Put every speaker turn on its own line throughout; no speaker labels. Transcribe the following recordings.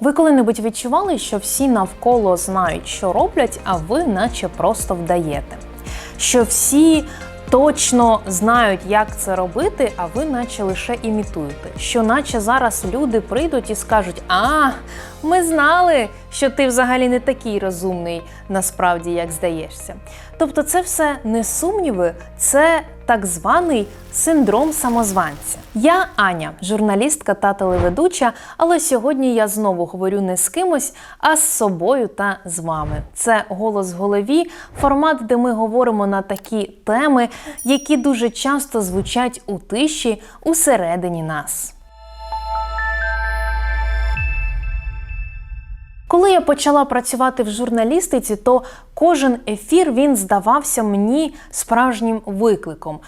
Ви коли-небудь відчували, що всі навколо знають, що роблять, а ви наче просто вдаєте? Що всі точно знають, як це робити, а ви наче лише імітуєте? Що наче зараз люди прийдуть і скажуть: А, ми знали, що ти взагалі не такий розумний, насправді, як здаєшся. Тобто, це все не сумніви, це так званий синдром самозванця. Я Аня, журналістка та телеведуча, але сьогодні я знову говорю не з кимось, а з собою та з вами. Це голос в голові, формат, де ми говоримо на такі теми, які дуже часто звучать у тиші усередині нас. Коли я почала працювати в журналістиці, то кожен ефір він здавався мені справжнім викликом.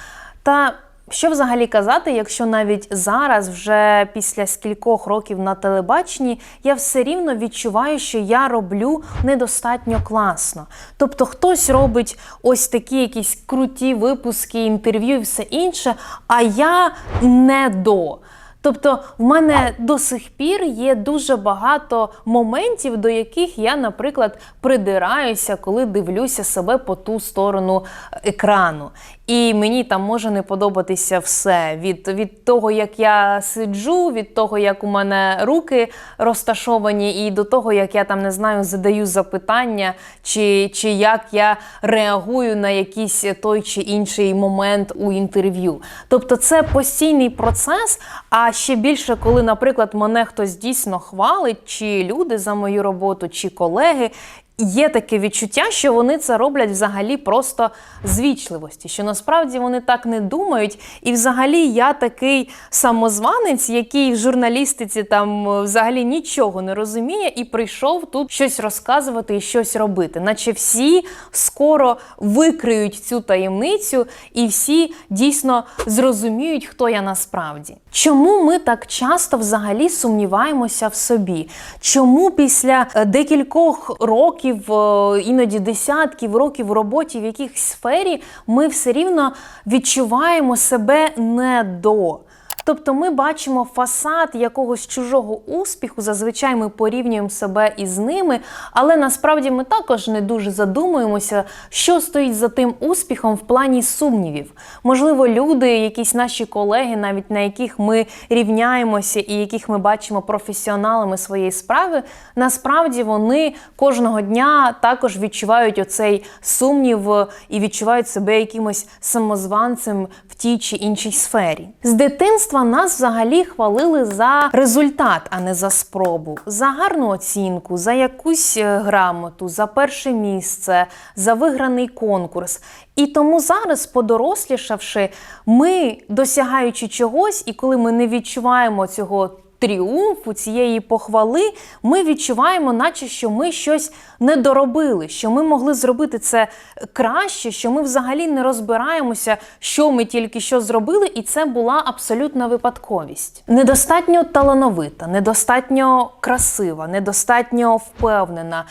Та що взагалі казати, якщо навіть зараз, вже після скількох років на телебаченні, я все рівно відчуваю, що я роблю недостатньо класно. Тобто хтось робить ось такі якісь круті випуски, інтерв'ю і все інше, а я не до. Тобто, в мене до сих пір є дуже багато моментів, до яких я, наприклад, придираюся, коли дивлюся себе по ту сторону екрану. І мені там може не подобатися все від, від того, як я сиджу, від того, як у мене руки розташовані, і до того, як я там не знаю, задаю запитання, чи, чи як я реагую на якийсь той чи інший момент у інтерв'ю. Тобто, це постійний процес. А ще більше, коли, наприклад, мене хтось дійсно хвалить, чи люди за мою роботу, чи колеги. Є таке відчуття, що вони це роблять взагалі просто з вічливості, що насправді вони так не думають. І взагалі я такий самозванець, який в журналістиці там е, взагалі нічого не розуміє, і прийшов тут щось розказувати і щось робити. Наче всі скоро викриють цю таємницю, і всі дійсно зрозуміють, хто я насправді. Чому ми так часто взагалі сумніваємося в собі? Чому після е, декількох років, е, іноді десятків років роботі в якихось сфері, ми все рівно відчуваємо себе не до? Тобто ми бачимо фасад якогось чужого успіху, зазвичай ми порівнюємо себе із ними, але насправді ми також не дуже задумуємося, що стоїть за тим успіхом в плані сумнівів. Можливо, люди, якісь наші колеги, навіть на яких ми рівняємося і яких ми бачимо професіоналами своєї справи, насправді вони кожного дня також відчувають оцей сумнів і відчувають себе якимось самозванцем в тій чи іншій сфері. З дитинства нас взагалі хвалили за результат, а не за спробу, за гарну оцінку, за якусь е, грамоту, за перше місце, за виграний конкурс. І тому зараз, подорослішавши, ми досягаючи чогось, і коли ми не відчуваємо цього тріумфу, цієї похвали, ми відчуваємо, наче що ми щось не доробили, що ми могли зробити це краще, що ми взагалі не розбираємося, що ми тільки що зробили, і це була абсолютна випадковість. Недостатньо талановита, недостатньо красива, недостатньо впевнена.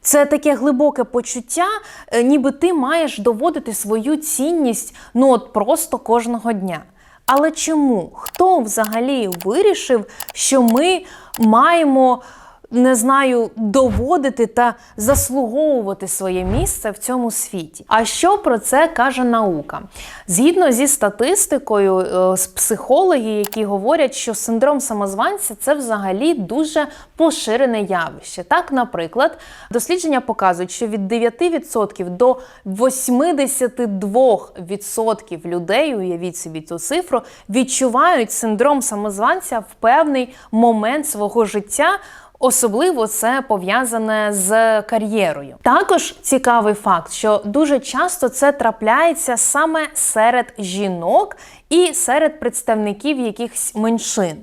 Це таке глибоке почуття, е, ніби ти маєш доводити свою цінність ну от просто кожного дня. Але чому? Хто взагалі вирішив, що ми маємо, не знаю, доводити та заслуговувати своє місце в цьому світі? А що про це каже наука? Згідно зі статистикою, е, з психологи, які говорять, що синдром самозванця це взагалі дуже поширене явище. Так, наприклад, дослідження показують, що від 9% до 82% людей, уявіть собі цю цифру, відчувають синдром самозванця в певний момент свого життя. Особливо це пов'язане з кар'єрою. Також цікавий факт, що дуже часто це трапляється саме серед жінок і серед представників якихось меншин.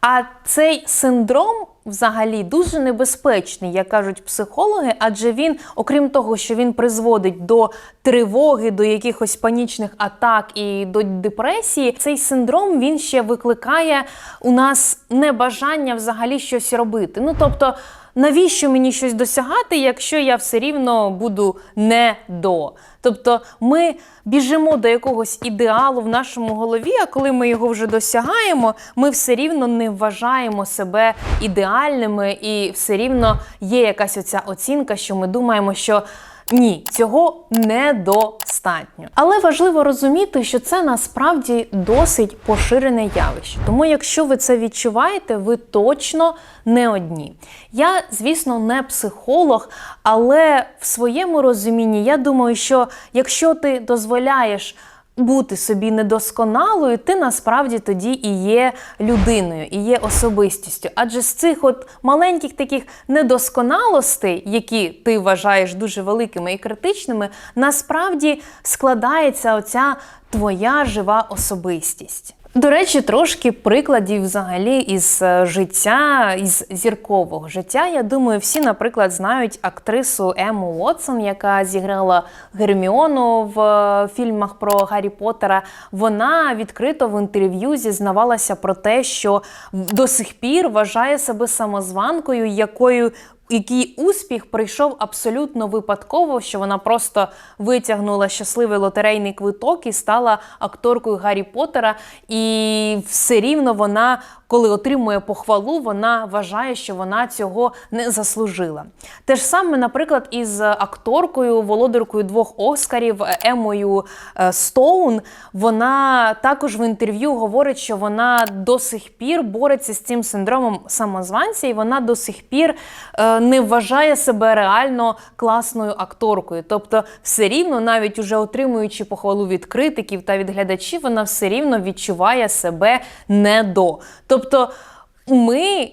А цей синдром взагалі дуже небезпечний, як кажуть психологи, адже він, окрім того, що він призводить до тривоги, до якихось панічних атак і до депресії, цей синдром він ще викликає у нас небажання взагалі щось робити. Ну тобто. Навіщо мені щось досягати, якщо я все рівно буду не до. Тобто ми біжимо до якогось ідеалу в нашому голові, а коли ми його вже досягаємо, ми все рівно не вважаємо себе ідеальними, і все рівно є якась оця оцінка, що ми думаємо, що. Ні, цього недостатньо. Але важливо розуміти, що це насправді досить поширене явище. Тому, якщо ви це відчуваєте, ви точно не одні. Я, звісно, не психолог, але в своєму розумінні я думаю, що якщо ти дозволяєш бути собі недосконалою, ти насправді тоді і є людиною, і є особистістю. Адже з цих от маленьких таких недосконалостей, які ти вважаєш дуже великими і критичними, насправді складається оця твоя жива особистість. До речі, трошки прикладів взагалі із е, життя, із зіркового життя. Я думаю, всі, наприклад, знають актрису Ему Уотсон, яка зіграла Герміону в е, фільмах про Гаррі Поттера. Вона відкрито в інтерв'ю зізнавалася про те, що до сих пір вважає себе самозванкою, якою який успіх прийшов абсолютно випадково, що вона просто витягнула щасливий лотерейний квиток і стала акторкою Гаррі Поттера. І все рівно вона, коли отримує похвалу, вона вважає, що вона цього не заслужила. Те ж саме, наприклад, із акторкою, володаркою двох Оскарів Емою е, Стоун. Вона також в інтерв'ю говорить, що вона до сих пір бореться з цим синдромом самозванця, і вона до сих пір. е, не вважає себе реально класною акторкою. Тобто, все рівно, навіть уже отримуючи похвалу від критиків та від глядачів, вона все рівно відчуває себе не до. Тобто, ми.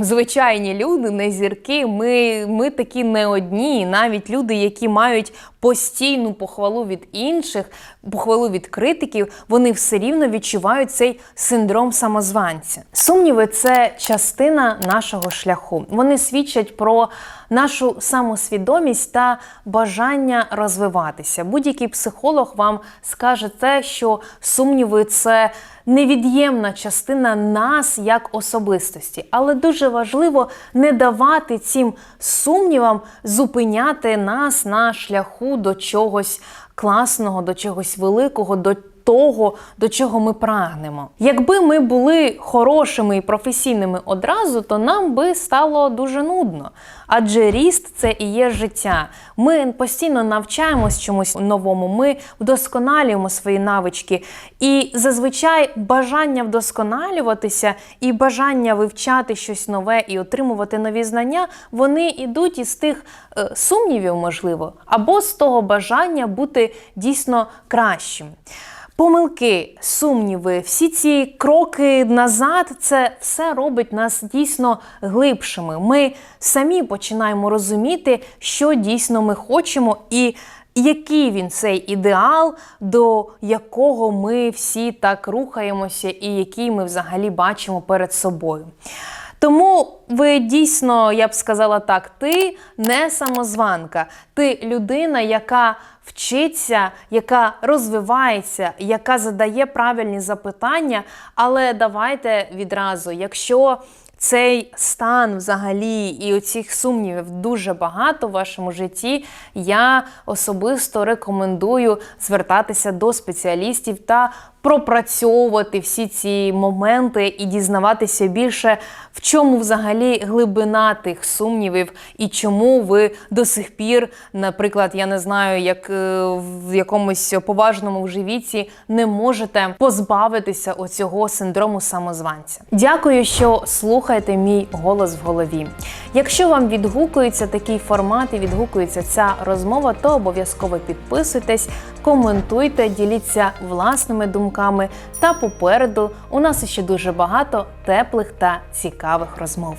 Звичайні люди, не зірки, ми ми такі не одні. Навіть люди, які мають постійну похвалу від інших, похвалу від критиків, вони все рівно відчувають цей синдром самозванця. Сумніви це частина нашого шляху. Вони свідчать про нашу самосвідомість та бажання розвиватися. Будь-який психолог вам скаже те, що сумніви це невід'ємна частина нас як особистості, але дуже важливо не давати цим сумнівам зупиняти нас на шляху до чогось класного, до чогось великого, до того, до чого ми прагнемо. Якби ми були хорошими і професійними одразу, то нам би стало дуже нудно. Адже ріст це і є життя. Ми постійно навчаємось чомусь новому, ми вдосконалюємо свої навички. І зазвичай бажання вдосконалюватися і бажання вивчати щось нове і отримувати нові знання, вони йдуть із тих е, сумнівів, можливо, або з того бажання бути дійсно кращим. Помилки, сумніви, всі ці кроки назад, це все робить нас дійсно глибшими. Ми самі починаємо розуміти, що дійсно ми хочемо, і який він цей ідеал, до якого ми всі так рухаємося, і який ми взагалі бачимо перед собою. Тому ви дійсно, я б сказала так, ти не самозванка, ти людина, яка вчиться, яка розвивається, яка задає правильні запитання. Але давайте відразу, якщо цей стан взагалі і оцих сумнівів дуже багато в вашому житті, я особисто рекомендую звертатися до спеціалістів та пропрацьовувати всі ці моменти і дізнаватися більше, в чому взагалі глибина тих сумнівів, і чому ви до сих пір, наприклад, я не знаю, як в якомусь поважному вже віці не можете позбавитися оцього синдрому самозванця. Дякую, що слухаєте мій голос в голові. Якщо вам відгукується такий формат і відгукується ця розмова, то обов'язково підписуйтесь, коментуйте, діліться власними думками. Та попереду у нас ще дуже багато теплих та цікавих розмов.